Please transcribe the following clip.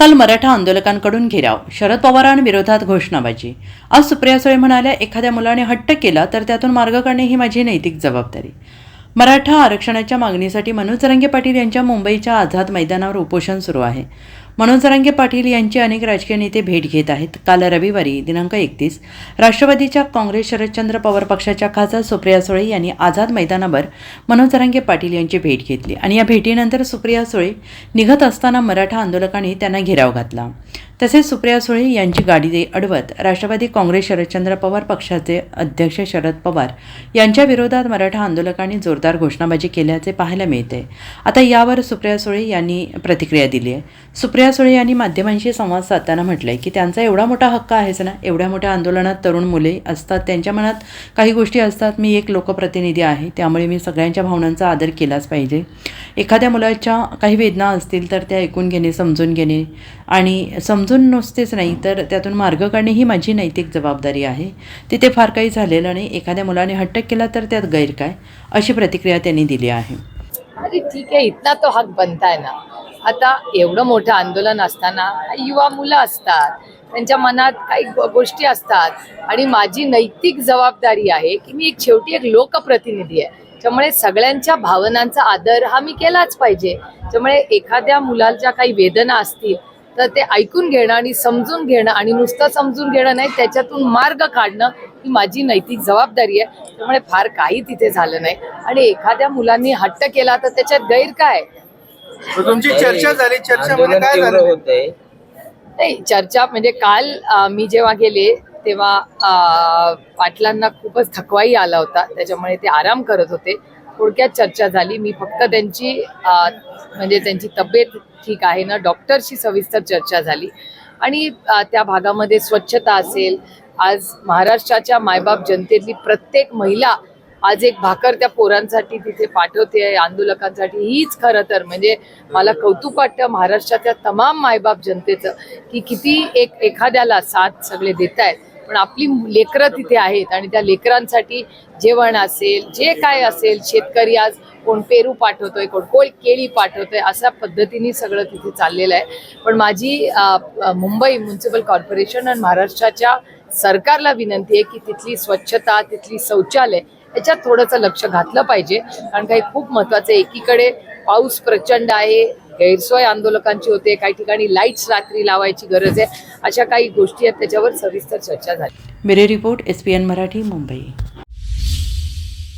काल मराठा आंदोलकांकडून घेराव. शरद पवारांविरोधात घोषणाबाजी. आज सुप्रिया सुळे म्हणाल्या एखाद्या मुलाने हट्ट केला तर त्यातून मार्ग काढणे ही माझी नैतिक जबाबदारी. मराठा आरक्षणाच्या मागणीसाठी मनोज रंगे पाटील यांच्या मुंबईच्या आझाद मैदानावर उपोषण सुरू आहे. मनोज रंगे पाटील यांची अनेक राजकीय नेते भेट घेत आहेत. काल रविवारी दिनांक एकतीस राष्ट्रवादीच्या काँग्रेस शरदचंद्र पवार पक्षाच्या खासदार सुप्रिया सुळे यांनी आझाद मैदानावर मनोज रंगे पाटील यांची भेट घेतली आणि या भेटीनंतर सुप्रिया सुळे निघत असताना मराठा आंदोलकांनी त्यांना घेराव घातला. तसेच सुप्रिया सुळे यांची गाडी दे अडवत राष्ट्रवादी काँग्रेस शरदचंद्र पवार पक्षाचे अध्यक्ष शरद पवार यांच्या विरोधात मराठा आंदोलकांनी जोरदार घोषणाबाजी केल्याचे पाहायला मिळते. आता यावर सुप्रिया सुळे यांनी प्रतिक्रिया दिली आहे सुप्रिया सुळे यांनी माध्यमांशी संवाद साधताना म्हटलंय की त्यांचा एवढा मोठा हक्क आहेच ना? एवढ्या मोठ्या आंदोलनात तरुण मुले असतात त्यांच्या मनात काही गोष्टी असतात. मी एक लोकप्रतिनिधी आहे त्यामुळे मी सगळ्यांच्या भावनांचा आदर केलाच पाहिजे. एखाद्या मुलाच्या काही वेदना असतील तर त्या ऐकून घेणे समजून घेणे आणि समजून नुसतेच नाही तर त्यातून मार्ग काढणे ही माझी नैतिक जबाबदारी आहे. तिथे फार काही झालेलं नाही. एखाद्या मुलाने हट्ट केला तर त्यात गैर काय? अशी प्रतिक्रिया त्यांनी दिली आहे. अरे ठीक आहे इतना तो हक बनताय ना. आता एवढं मोठं आंदोलन असताना युवा मुलं असतात त्यांच्या मनात काही गोष्टी असतात. आणि माझी नैतिक जबाबदारी आहे की मी एक शेवटी एक लोकप्रतिनिधी आहे. त्यामुळे सगळ्यांच्या भावनांचा आदर हा मी केलाच पाहिजे. त्यामुळे एखाद्या मुलाच्या काही वेदना असतील तर ते ऐकून घेणं आणि समजून घेणं आणि नुसतं समजून घेणं नाही त्याच्यातून मार्ग काढणं ही माझी नैतिक जबाबदारी आहे. त्यामुळे फार काही तिथे झालं नाही. आणि एखाद्या मुलांनी हट्ट केला तर त्याच्यात गैर काय? तुमची चर्चा झाली. चर्चामध्ये आंदोलन काय झालं? होते नाही चर्चा म्हणजे काल मी जेव्हा गेले तेव्हा पाटलांना खूपच थकवाई आला होता. त्याच्यामुळे ते आराम करत होते. थोडक्यात चर्चा झाली. मी फक्त त्यांची म्हणजे त्यांची तब्येत ठीक आहे ना डॉक्टरशी सविस्तर चर्चा झाली. आणि त्या भागामध्ये स्वच्छता असेल आज महाराष्ट्राच्या मायबाप जनतेतली प्रत्येक महिला आज एक भाकर त्या पोरांसाठी तिथे पाठवते आंदोलकांसाठी. हीच खरं तर म्हणजे मला कौतुक वाटतं महाराष्ट्राच्या तमाम मायबाप जनतेचं की किती एक एखाद्याला साथ सगळे देत आहेत पण आपली लेकरं तिथे आहेत आणि त्या लेकरांसाठी जेवण असेल जे काय असेल शेतकरी आज कोण पेरू पाठवतोय कोण कोण केळी पाठवतोय अशा पद्धतीने सगळं तिथे चाललेलं आहे. पण माझी मुंबई म्युन्सिपल कॉर्पोरेशन आणि महाराष्ट्राच्या सरकारला विनंती आहे की तिथली स्वच्छता तिथली शौचालय याच्यात थोडंसं लक्ष घातलं पाहिजे. कारण काही खूप महत्वाचं आहे. एकीकडे पाऊस प्रचंड आहे गैरसोय आंदोलकांची होते काही ठिकाणी लाईट्स रात्री लावायची गरज आहे अशा काही गोष्टी आहेत त्याच्यावर सविस्तर चर्चा झाली. Bureau report S P N Marathi Mumbai.